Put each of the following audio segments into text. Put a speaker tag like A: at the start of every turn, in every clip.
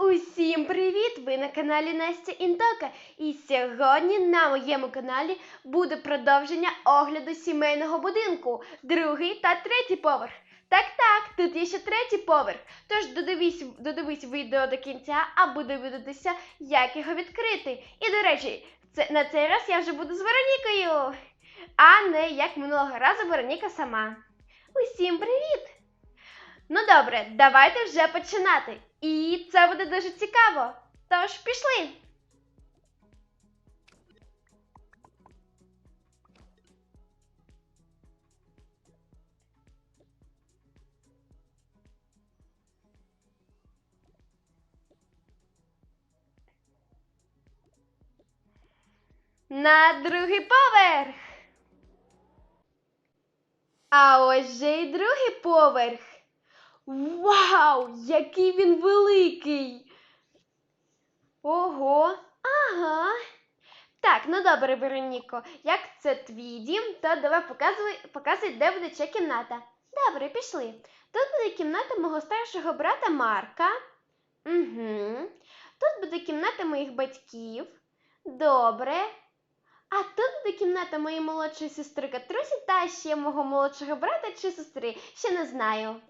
A: Усім привіт! Ви на каналі Настя Інтока. І сьогодні на моєму каналі буде продовження огляду сімейного будинку, другий та третій поверх. Так, так, тут є ще третій поверх. Тож додивись, додивись відео до кінця, аби довідатися, як його відкрити. І до речі, це, на цей раз я вже буду з Веронікою, а не як минулого разу Вероніка сама. Усім привіт! Ну добре, давайте вже починати. І це буде дуже цікаво. Тож пішли. На другий поверх. А ось же і другий поверх. Вау, який він великий! Ого, ага. Так, ну добре, Вероніко, як це твій дім, то давай показуй, показуй, де буде ця кімната. Добре, пішли. Тут буде кімната мого старшого брата Марка. Угу. Тут буде кімната моїх батьків. Добре. А тут буде кімната моєї молодшої сестри Катрусі та ще мого молодшого брата чи сестри. Ще не знаю.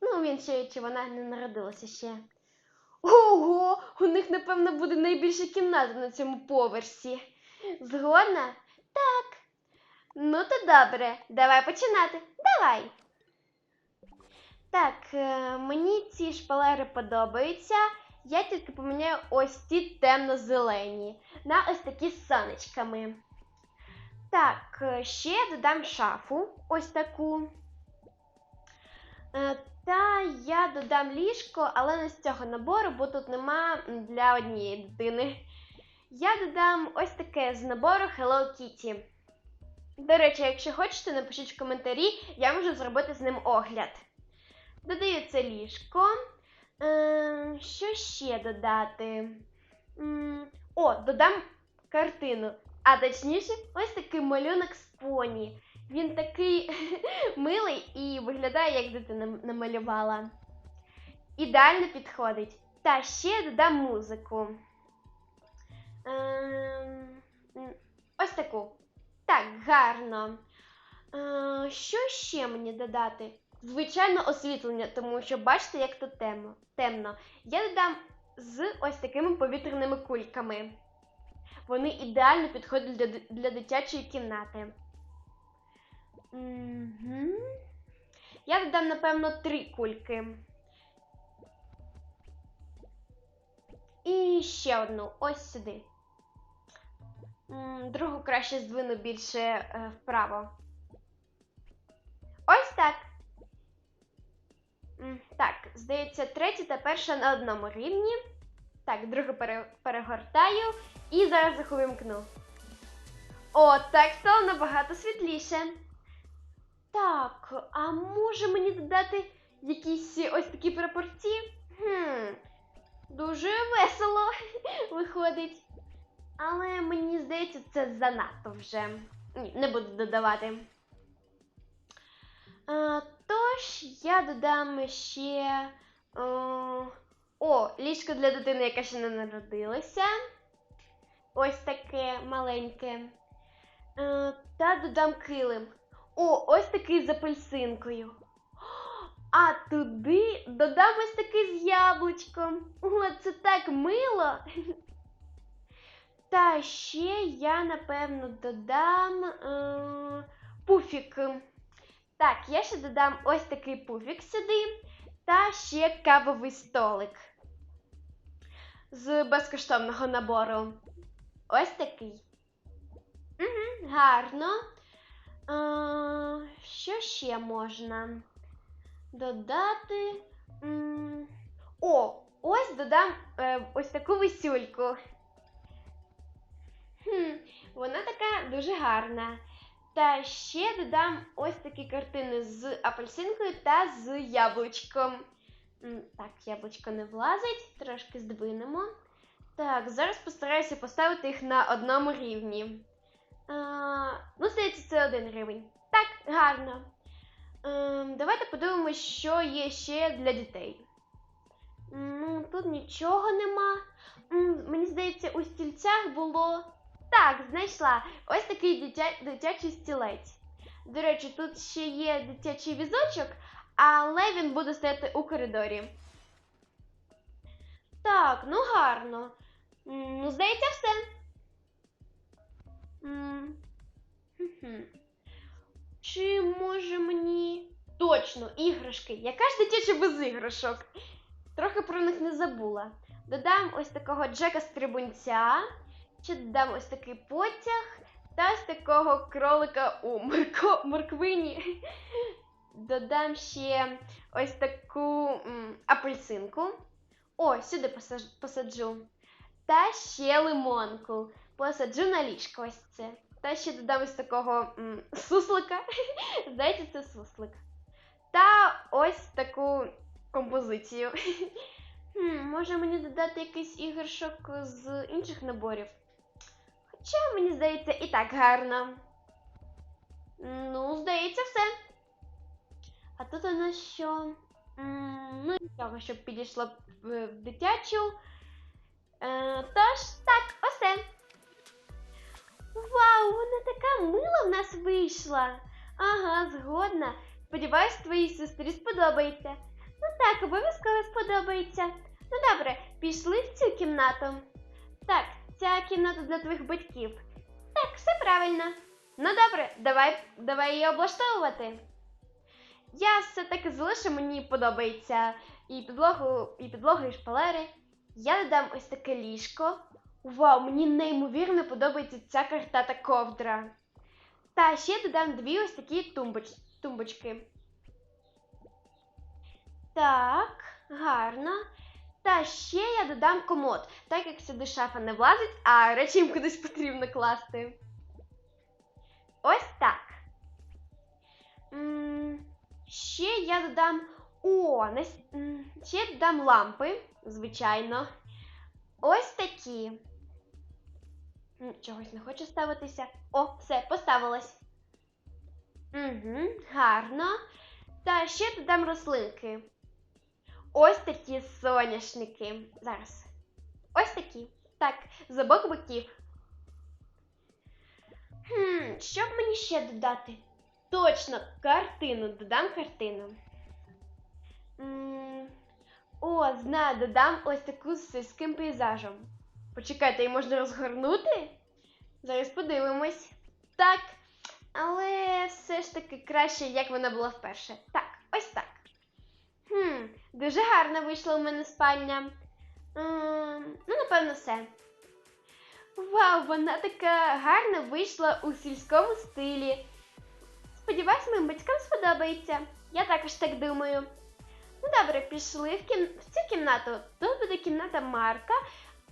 A: Ну, він ще чи вона не народилася ще. Ого, у них, напевно, буде найбільша кімната на цьому поверсі. Згодна? Так. Ну, то добре, давай починати. Давай. Так, е, мені ці шпалери подобаються. Я тільки поміняю ось ці темно-зелені на ось такі з сонечками. Так, е, ще додам шафу ось таку. Е, Та я додам ліжко, але не з цього набору, бо тут нема для однієї дитини. Я додам ось таке з набору Hello Kitty. До речі, якщо хочете, напишіть в коментарі, я можу зробити з ним огляд. Додаю це ліжко. Е, Що ще додати? О, додам картину. А точніше, ось такий малюнок з поні. Він такий милий і виглядає, як дитина намалювала. Ідеально підходить. Та ще додам музику. Ем, Ось таку. Так, гарно. Е, Що ще мені додати? Звичайно, освітлення, тому що бачите, як тут темно. темно. Я додам з ось такими повітряними кульками. Вони ідеально підходять для, для дитячої кімнати. Я додам, напевно, три кульки. І ще одну ось сюди. Другу краще здвину більше е, вправо. Ось так. Так, здається, третя та перша на одному рівні. Так, другу пере- перегортаю і зараз їх увімкну. О, так стало набагато світліше. Так, а може мені додати якісь ось такі прапорці? Хм, дуже весело виходить. Але мені здається, це занадто вже. Ні, не буду додавати. А, тож я додам ще. О, о, ліжко для дитини, яка ще не народилася. Ось таке маленьке. Е, та додам килим. О, ось такий з апельсинкою. А туди додам ось такий з яблучком. О, це так мило. Та ще я, напевно, додам е, пуфік. Так, я ще додам ось такий пуфік сюди. Та ще кавовий столик з безкоштовного набору. Ось такий. Угу, гарно. А, що ще можна додати? О, ось додам е, ось таку висюльку. Хм, вона така дуже гарна. Та ще додам ось такі картини з апельсинкою та з яблучком. Так, яблучко не влазить, трошки здвинемо. Так, зараз постараюся поставити їх на одному рівні. Ну, здається, це один рівень. Так, гарно. Ем, давайте подивимось, що є ще для дітей. Ну, тут нічого нема. Мені здається, у стільцях було. Так, знайшла. Ось такий дитя... дитячий стілець. До речі, тут ще є дитячий візочок, але він буде стояти у коридорі. Так, ну гарно. Ну, здається, все. Чи може мені. Точно, іграшки. Яка ж дитяча без іграшок? Трохи про них не забула. Додам ось такого Джека Стрибунця, ще додам ось такий потяг та ось такого кролика у морко... морквині. Додам ще ось таку м, апельсинку. О, сюди посаджу. Та ще лимонку. Посаджу на ліжко це. Та ще додам ось такого м, суслика. Здається, це суслик. Та ось таку композицію. Хм, може мені додати якийсь іграшок з інших наборів? Хоча, мені здається, і так гарно. Ну, здається, все. А тут у що? Ну, нічого, щоб підійшло в дитячу. Е, тож, так, осе. Вау, вона така мила в нас вийшла. Ага, згодна. Сподіваюсь, твоїй сестрі сподобається. Ну так, обов'язково сподобається. Ну добре, пішли в цю кімнату. Так, ця кімната для твоїх батьків. Так, все правильно. Ну добре, давай, давай її облаштовувати. Я все-таки залишу, мені подобається і підлогу, і підлогу, і шпалери. Я додам ось таке ліжко. Вау, мені неймовірно подобається ця картата ковдра. Та ще додам дві ось такі тумбоч... тумбочки. Так, гарно. Та ще я додам комод, так як сюди шафа не влазить, а речі їм кудись потрібно класти. Ось так. М, Ще я додам. О, м, ще я додам лампи, звичайно. Ось такі. М, Чогось не хочу ставитися. О, все, поставилось. Угу, гарно. Та ще додам рослинки. Ось такі соняшники. Зараз. Ось такі. Так, з обох боків. Хм, що б мені ще додати? Точно, картину. Додам картину. М, О, знаю, додам ось таку з сільським пейзажем. Почекайте, її можна розгорнути? Зараз подивимось. Так. Але все ж таки краще, як вона була вперше. Так, ось так. Хм, дуже гарно вийшла у мене спальня. Ем, ну, напевно, все. Вау, вона така гарна вийшла у сільському стилі. Сподіваюсь, моїм батькам сподобається. Я також так думаю. Ну добре, пішли в, кім... в цю кімнату. Тут буде кімната Марка,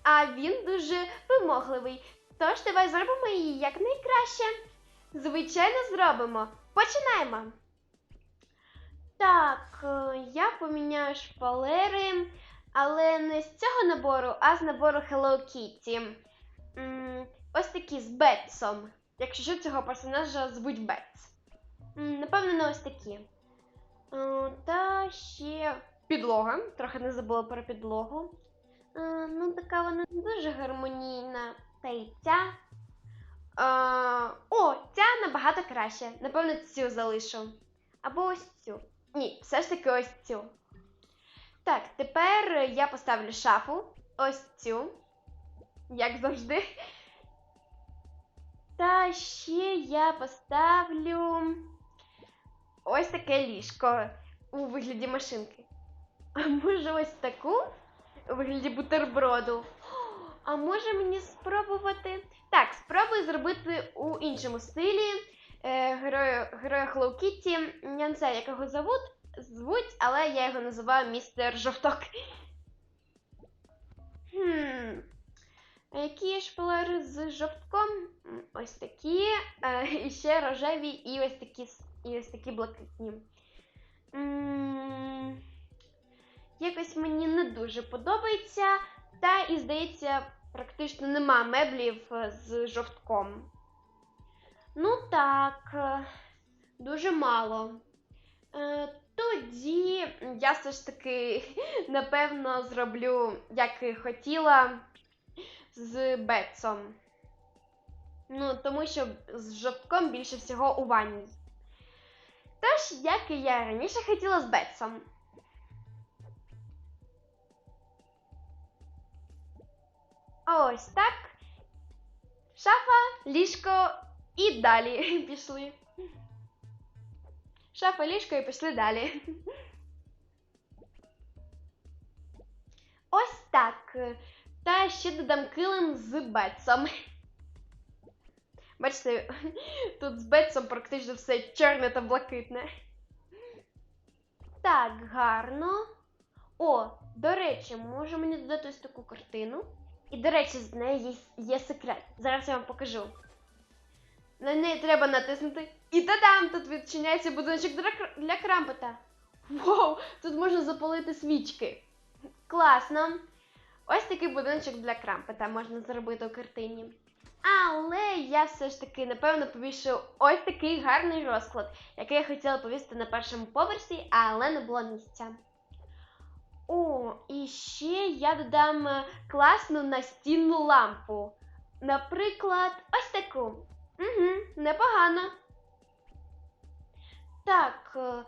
A: а він дуже вимогливий. Тож давай зробимо її якнайкраще. Звичайно, зробимо. Починаємо. Так, е, я поміняю шпалери, але не з цього набору, а з набору Hello Kitty. Ось такі з Бетсом. Якщо що, цього персонажа звуть Бетс. Напевно, не ось такі. Е, Та ще підлога. Трохи не забула про підлогу. Е, Ну, така вона не дуже гармонійна. Та й ця. Е, О, ця набагато краще. Напевно, цю залишу. Або ось цю. Ні, все ж таки ось цю. Так, тепер я поставлю шафу. Ось цю. Як завжди. Та ще я поставлю ось таке ліжко у вигляді машинки. А може ось таку у вигляді бутерброду. А може мені спробувати. Так, спробую зробити у іншому стилі е, героя, героя Hello Kitty. Я не знаю, як його зовут, звуть, але я його називаю містер Жовток. Хм. А які є шпалери з жовтком? Ось такі, е, і ще рожеві, і ось такі, і ось такі блакитні. М, Якось мені не дуже подобається, та і здається, практично нема меблів е, з жовтком. Ну так, е, дуже мало. Е, Тоді я все ж таки, напевно, зроблю, як і хотіла, з Бетсом. Ну, тому що з жовтком більше всього у ванні. Тож, як і я раніше хотіла з Бетсом. Ось так. Шафа, ліжко і далі пішли. Шафа, ліжко і пішли далі. Ось так. Та ще додам килим з Бетсом. Бачите, тут з Бетсом практично все чорне та блакитне. Так, гарно. О, до речі, може мені додати ось таку картину. І, до речі, з неї є, секрет. Зараз я вам покажу. На неї треба натиснути. І та-дам! Тут відчиняється будиночок для, для крампета. Вау! Тут можна запалити свічки. Класно. Ось такий будиночок для крампета можна зробити у картині. Але я все ж таки, напевно, повішу ось такий гарний розклад, який я хотіла повісити на першому поверсі, але не було місця. О, і ще я додам е, класну настінну лампу. Наприклад, ось таку. Угу, непогано. Так, е,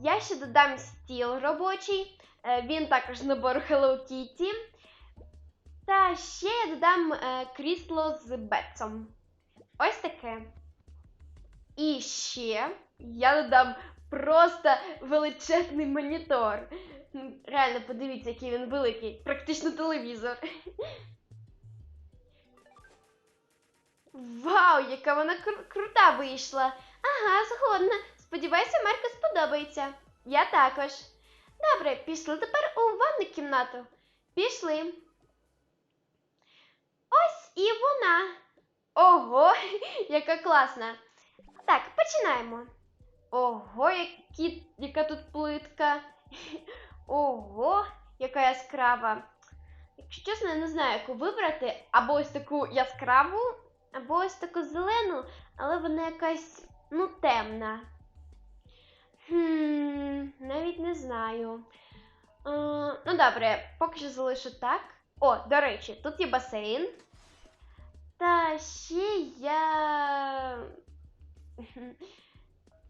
A: я ще додам стіл робочий. Е, Він також з набору Hello Kitty. Та ще я додам крісло з бетсом. Ось таке. І ще я додам просто величезний монітор. М, Реально, подивіться, який він великий. Практично телевізор. Вау, яка вона кру- крута вийшла. Ага, згодна. Сподіваюся, Марку сподобається. Я також. Добре, пішли тепер у ванну кімнату. Пішли. Ось і вона. Ого, яка класна. Так, починаємо. Ого, які, яка тут плитка. Ого, яка яскрава. Якщо чесно, я не знаю, яку вибрати. Або ось таку яскраву, або ось таку зелену, але вона якась, ну, темна. Хм, навіть не знаю. Е, ну, добре, поки що залишу так. О, до речі, тут є басейн. Та ще я.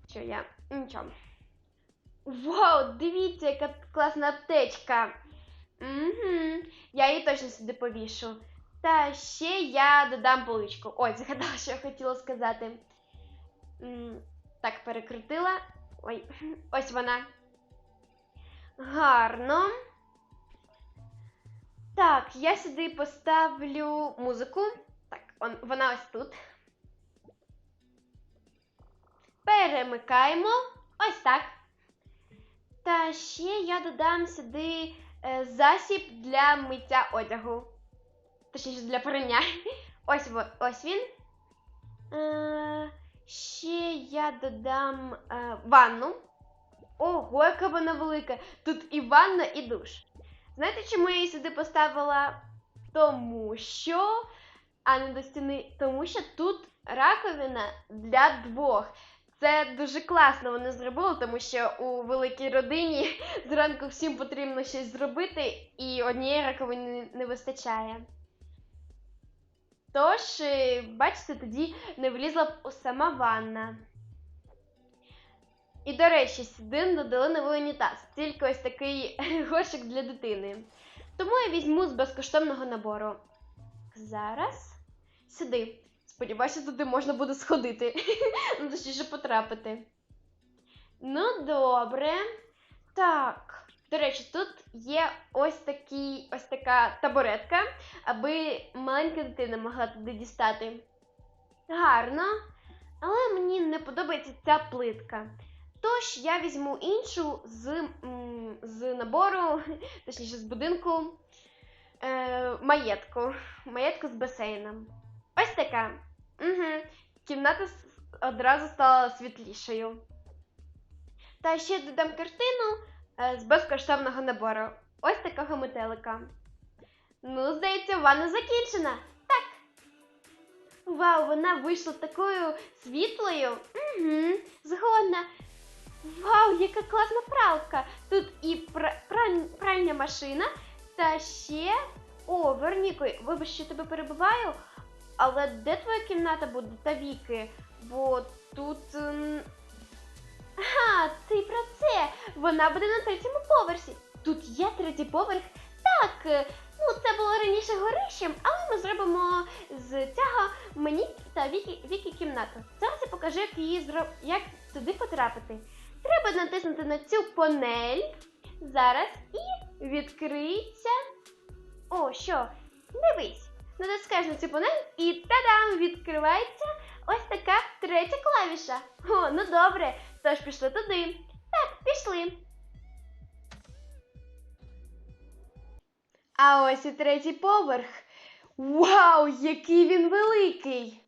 A: Що я? Нічого. Вау, дивіться, яка класна аптечка. Угу. Я її точно сюди повішу. Та ще я додам поличку. Ой, згадала, що я хотіла сказати. Так, перекрутила. Ой, ось вона. Гарно. Так, я сюди поставлю музику. Так, он, вона ось тут. Перемикаємо. Ось так. Та ще я додам сюди е, засіб для миття одягу. Точніше, для прання. Ось, ось він. Е, ще я додам е, ванну. Ого, яка вона велика! Тут і ванна, і душ. Знаєте, чому я її сюди поставила? Тому що, а не до стіни, тому що тут раковина для двох. Це дуже класно вони зробили, тому що у великій родині зранку всім потрібно щось зробити, і однієї раковини не вистачає. Тож, е, бачите, тоді не влізла б у сама ванна. І, до речі, сюди додали новий унітаз, тільки ось такий горшик для дитини. Тому я візьму з безкоштовного набору. Зараз сюди. Сподіваюся, туди можна буде сходити. Ну, точніше потрапити. Ну, добре. Так. До речі, тут є ось такий, ось така табуретка, аби маленька дитина могла туди дістати. Гарно. Але мені не подобається ця плитка. Тож я візьму іншу з, з набору, точніше з будинку е, маєтку. Маєтку з басейном. Ось така. Угу. Кімната одразу стала світлішою. Та ще додам картину е, з безкоштовного набору. Ось такого метелика. Ну, здається, ванна закінчена. Так. Вау, вона вийшла такою світлою. Угу. Згодна. Вау, яка класна пралка! Тут і пра- праль- пральня машина, та ще. О, Верніко, вибач, що тебе перебиваю, але де твоя кімната буде та віки? Бо тут. ем, Ага, ти про це. Вона буде на третьому поверсі. Тут є третій поверх. Так, е, ну це було раніше горищем, але ми зробимо з цього мені та Вікі, Вікі кімнату. Зараз я покажу, як її зро... як туди потрапити. Треба натиснути на цю панель зараз і відкриється. О, що? Дивись, натискаєш на цю панель і та-дам! Відкривається ось така третя клавіша. О, ну добре, тож пішли туди. Так, пішли. А ось і третій поверх. Вау, який він великий!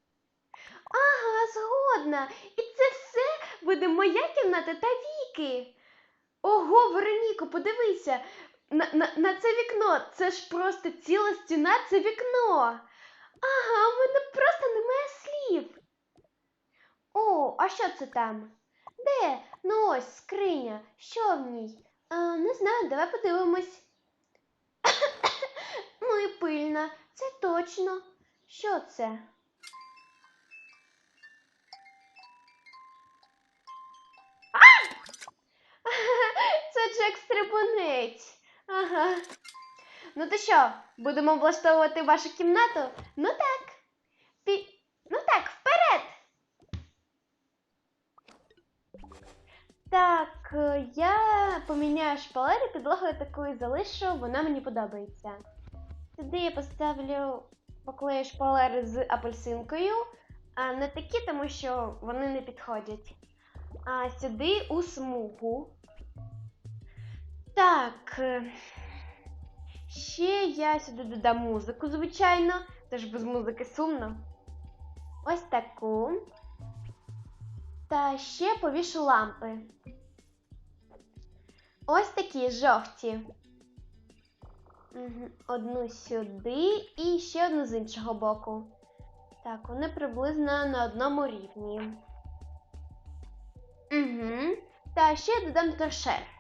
A: Ага, згодна. І це все буде моя кімната та віки. Ого, Вероніко, подивися. На, на, на це вікно. Це ж просто ціла стіна, це вікно. Ага, у мене просто немає слів. О, а що це там? Де? Ну ось скриня. Що в ній? А, не знаю, давай подивимось. ну і пильна, це точно. Що це? Це Джек Стрибунець. Ага. Ну то що, будемо влаштовувати вашу кімнату? Ну так. Пі... Ну так, вперед. Так, я поміняю шпалери, підлогу я такою залишу, вона мені подобається. Сюди я поставлю поклею шпалери з апельсинкою, а не такі, тому що вони не підходять. А сюди у смугу. Так. е, Ще я сюди додам музику, звичайно. Тож без музики сумно. Ось таку. Та ще повішу лампи. Ось такі жовті. Одну сюди і ще одну з іншого боку. Так, вони приблизно на одному рівні. Угу. Та ще додам торшер.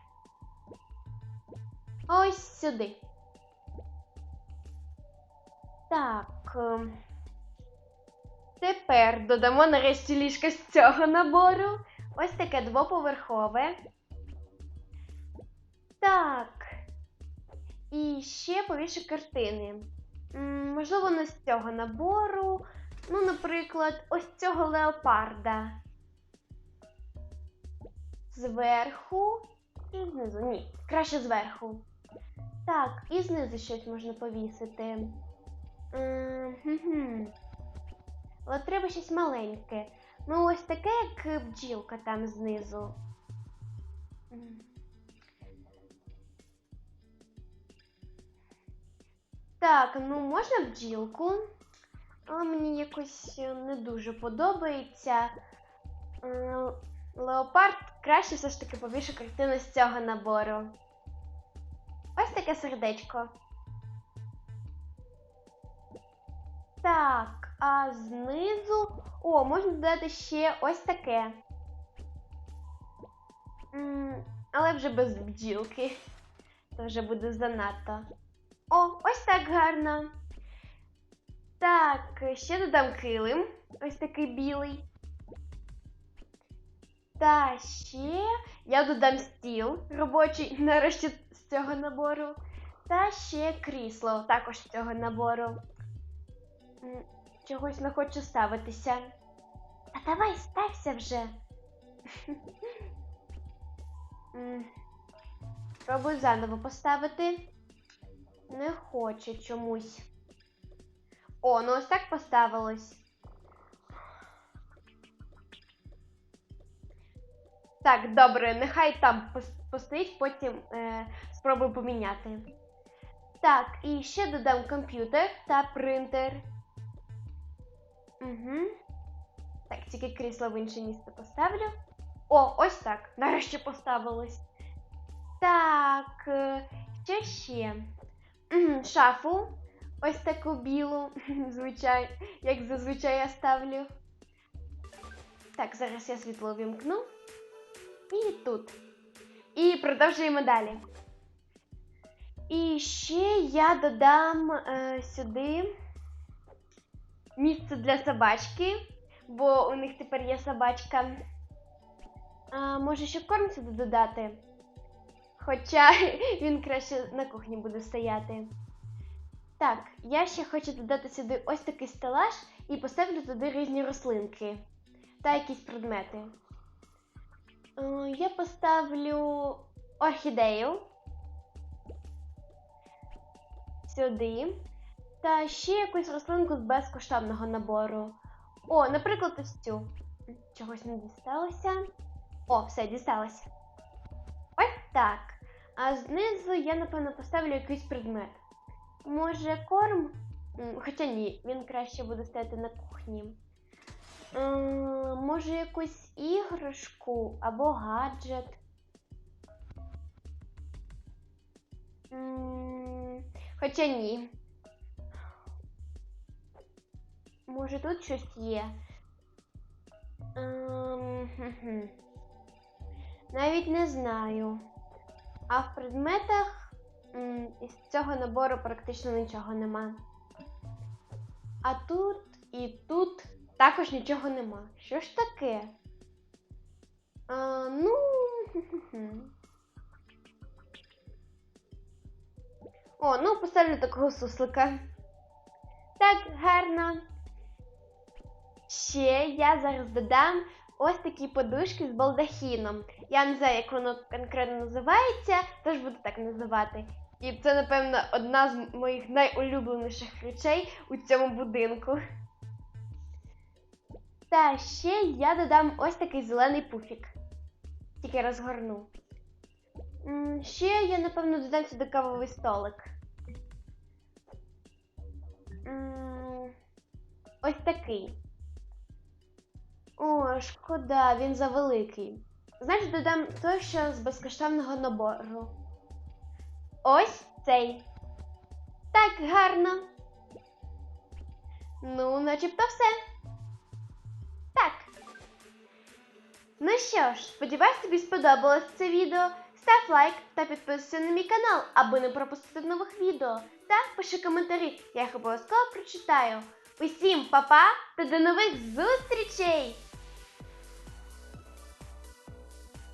A: Ось сюди. Так. ем, Тепер додамо нарешті ліжко з цього набору. Ось таке двоповерхове. Так. І ще повішу картини. Можливо, не з цього набору. Ну, наприклад, ось цього леопарда. Зверху і знизу. Ні, краще зверху. Так, і знизу щось можна повісити. Але треба щось маленьке. Ну, ось таке, як бджілка там знизу. Так, ну можна бджілку, але мені якось е, не дуже подобається. Леопард краще все ж таки повішу картину з цього набору. Таке сердечко. Так, а знизу. О, можна додати ще ось таке. М, але вже без бджілки. То вже буде занадто. О, ось так гарно. Так, ще додам килим. Ось такий білий. Та ще я додам стіл робочий, нарешті з цього набору. Та ще крісло також з цього набору. Чогось не хочу ставитися. А давай стався вже. М, Спробую заново поставити. Не хоче чомусь. О, ну ось так поставилось. Так, добре, нехай там постоїть, потім е, спробую поміняти. Так, і ще додам комп'ютер та принтер. Угу. Так, тільки крісло в інше місце поставлю. О, ось так. Нарешті поставилось. Так, е, що ще? Шафу. Ось таку білу, звичай, як зазвичай я ставлю. Так, зараз я світло вімкну. І тут. І продовжуємо далі. І ще я додам е, сюди місце для собачки, бо у них тепер є собачка. А, може, ще корм сюди додати? Хоча він краще на кухні буде стояти. Так, я ще хочу додати сюди ось такий стелаж і поставлю туди різні рослинки та якісь предмети. Е, Я поставлю орхідею сюди. Та ще якусь рослинку з безкоштовного набору. О, наприклад, ось цю. Чогось не дісталося. О, все, дісталося. Ось так. А знизу я, напевно, поставлю якийсь предмет. Може, корм? Хоча ні, він краще буде стояти на кухні. Може, якусь іграшку або гаджет. Хоча ні. Може, тут щось є. Ем. Навіть не знаю. А в предметах із цього набору практично нічого нема. А тут і тут також нічого нема. Що ж таке? А, ну. О, ну поставлю такого суслика. Так, гарно. Ще я зараз додам ось такі подушки з балдахіном. Я не знаю, як воно конкретно називається, тож буду так називати. І це, напевно, одна з моїх найулюбленіших речей у цьому будинку. Та ще я додам ось такий зелений пуфік. Тільки розгорну. Ще я, напевно, додам сюди кавовий столик. Ось такий. О, шкода, він завеликий. Значить, додам той, що з безкоштовного набору. Ось цей. Так, гарно. Ну, начебто все. Так. Ну що ж, сподіваюсь, тобі сподобалось це відео. Став лайк та підписуйся на мій канал, аби не пропустити нових відео. Та пиши коментарі, я їх обов'язково прочитаю. Усім па-па та до нових зустрічей!